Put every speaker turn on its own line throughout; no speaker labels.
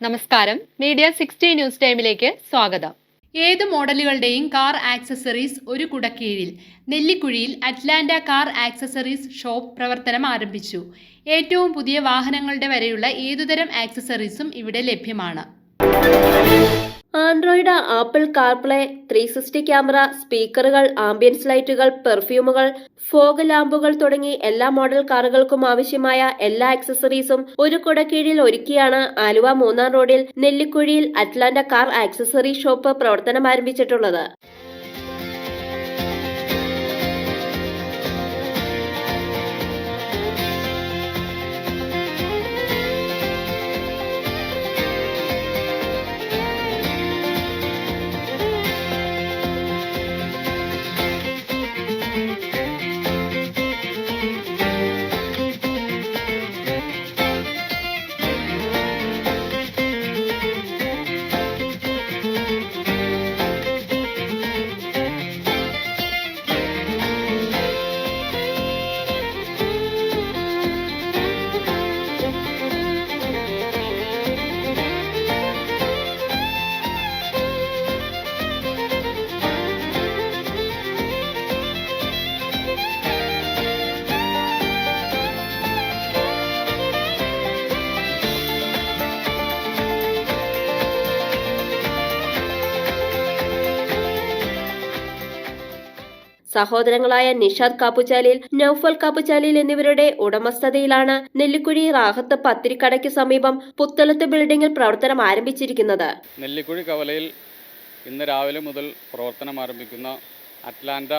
നമസ്കാരം. Media sixty news ടൈമിലേക്ക് സ്വാഗതം.
ഏത് മോഡലുകളുടെയും കാർ ആക്സസറീസ് ഒരു കുടക്കീഴിൽ. നെല്ലിക്കുഴിയിൽ അറ്റ്ലാന്റ കാർ ആക്സസറീസ് ഷോപ്പ് പ്രവർത്തനം ആരംഭിച്ചു. ഏറ്റവും പുതിയ വാഹനങ്ങളുടെ വരെയുള്ള ഏതുതരം ആക്സസറീസും ഇവിടെ ലഭ്യമാണ്.
Android Apple CarPlay three sixty camera സ്പീക്കറുകൾ ambience ലൈറ്റുകൾ പെർഫ്യൂമുകൾ ഫോഗ് ലാമ്പുകൾ തുടങ്ങി എല്ലാ മോഡൽ കാറുകൾക്കും ആവശ്യമായ എല്ലാ ആക്സസറീസും ഒരു കുടക്കീഴിൽ ഒരുക്കിയാണ് ആലുവ മൂന്നാം റോഡിൽ നെല്ലിക്കുഴിയിൽ അറ്റ്ലാന്റ കാർ ആക്സസറി ഷോപ്പ് പ്രവർത്തനം ആരംഭിച്ചിട്ടുള്ളത്. സഹോദരങ്ങളായ നിഷാദ് കാപ്പുചാലിൽ നൌഫൽ കാപ്പുചാലിൽ എന്നിവരുടെ ഉടമസ്ഥതയിലാണ് നെല്ലിക്കുഴി റാഹത്ത് പത്തിരിക്കടയ്ക്ക് സമീപം പുത്തലത്ത് ബിൽഡിംഗിൽ പ്രവർത്തനം ആരംഭിച്ചിരിക്കുന്നത്.
നെല്ലിക്കുഴി കവലയിൽ ഇന്ന് രാവിലെ മുതൽ പ്രവർത്തനം ആരംഭിക്കുന്ന അറ്റ്ലാന്റ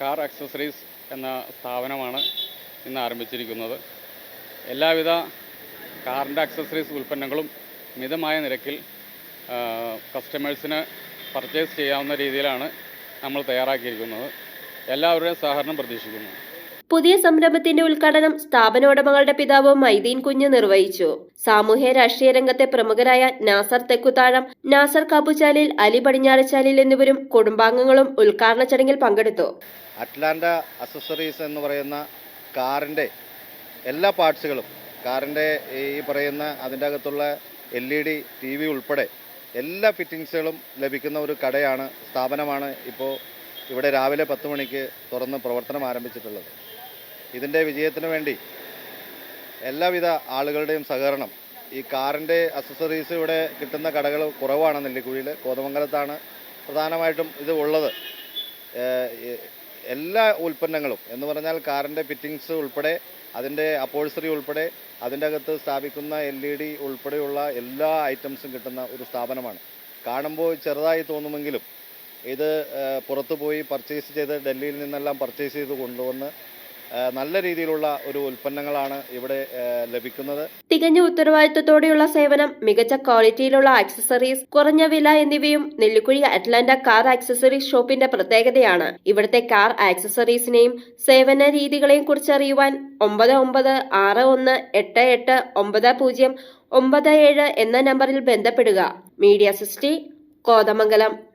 കാർ അക്സസറീസ് എന്ന സ്ഥാപനമാണ് ഇന്ന് ആരംഭിച്ചിരിക്കുന്നത്. എല്ലാവിധ കാറിന്റെ അക്സസറീസ് ഉൽപ്പന്നങ്ങളും മിതമായ നിരക്കിൽ കസ്റ്റമേഴ്സിന് പർച്ചേസ് ചെയ്യാവുന്ന രീതിയിലാണ് നമ്മൾ തയ്യാറാക്കിയിരിക്കുന്നത്. എല്ലാവരുടെയും സഹകരണം പ്രതീക്ഷിക്കുന്നു.
പുതിയ സംരംഭത്തിന്റെ ഉദ്ഘാടനം സ്ഥാപന ഉടമകളുടെ പിതാവ് മൈദീൻ കുഞ്ഞ് നിർവഹിച്ചു. സാമൂഹ്യ രാഷ്ട്രീയ രംഗത്തെ പ്രമുഖരായ നാസർ തെക്കുതാഴം നാസർ കാപ്പുചാലിൽ അലി പടിഞ്ഞാറച്ചാലിൽ എന്നിവരും കുടുംബാംഗങ്ങളും ഉദ്ഘാടന ചടങ്ങിൽ പങ്കെടുത്തു.
അറ്റ്ലാന്റ അസസറീസ് എന്ന് പറയുന്ന കാറിന്റെ എല്ലാ പാർട്സുകളും കാറിന്റെ ഈ പറയുന്ന അതിന്റെ അകത്തുള്ള L E D T V ഉൾപ്പെടെ എല്ലാ ഫിറ്റിങ്സുകളും ലഭിക്കുന്ന ഒരു കടയാണ് സ്ഥാപനമാണ് ഇപ്പോൾ ഇവിടെ രാവിലെ പത്ത് മണിക്ക് തുറന്ന് പ്രവർത്തനം ആരംഭിച്ചിട്ടുള്ളത്. ഇതിന്റെ വിജയത്തിന് വേണ്ടി എല്ലാവിധ ആളുകളുടെയും സഹകരണം ഈ കാറിന്റെ അക്സസറീസ് ഇവിടെ കിട്ടുന്ന കടകൾ കുറവാണ് നെല്ലിക്കുഴിയിൽ കോതമംഗലത്താണ് പ്രധാനമായിട്ടും ഇത് ഉള്ളത്. എല്ലാ ഉൽപ്പന്നങ്ങളും എന്ന് പറഞ്ഞാൽ കാറിന്റെ ഫിറ്റിങ്സ് ഉൾപ്പെടെ അതിന്റെ അപ്പോഴ്സറി ഉൾപ്പെടെ അതിന്റെ അകത്ത് സ്ഥാപിക്കുന്ന എൽ ഇ ഡി ഉൾപ്പെടെയുള്ള എല്ലാ ഐറ്റംസും കിട്ടുന്ന ഒരു സ്ഥാപനമാണ്. കാണുമ്പോൾ ചെറുതായി തോന്നുമെങ്കിലും ഇത് പുറത്തുപോയി പോയി പർച്ചേസ് ചെയ്ത് ഡൽഹിയിൽ നിന്നെല്ലാം പർച്ചേസ് ചെയ്ത് കൊണ്ടുവന്ന് നല്ല രീതിയിലുള്ള ഒരു ഉൽപ്പന്നങ്ങളാണ് ഇവിടെ ലഭിക്കുന്നത്.
തികഞ്ഞ ഉത്തരവാദിത്തത്തോടെയുള്ള സേവനം മികച്ച ക്വാളിറ്റിയിലുള്ള ആക്സസറീസ് കുറഞ്ഞ വില എന്നിവയും നെല്ലിക്കുഴി അറ്റ്ലാന്റ കാർ ആക്സസറീസ് ഷോപ്പിന്റെ പ്രത്യേകതയാണ്. ഇവിടുത്തെ കാർ ആക്സസറീസിനെയും സേവന രീതികളെയും കുറിച്ച് അറിയുവാൻ ഒമ്പത് ഒമ്പത് ആറ് ഒന്ന് എട്ട് എട്ട് ഒമ്പത് പൂജ്യം ഒമ്പത് ഏഴ് എന്ന നമ്പറിൽ ബന്ധപ്പെടുക. Media city Kothamangalam.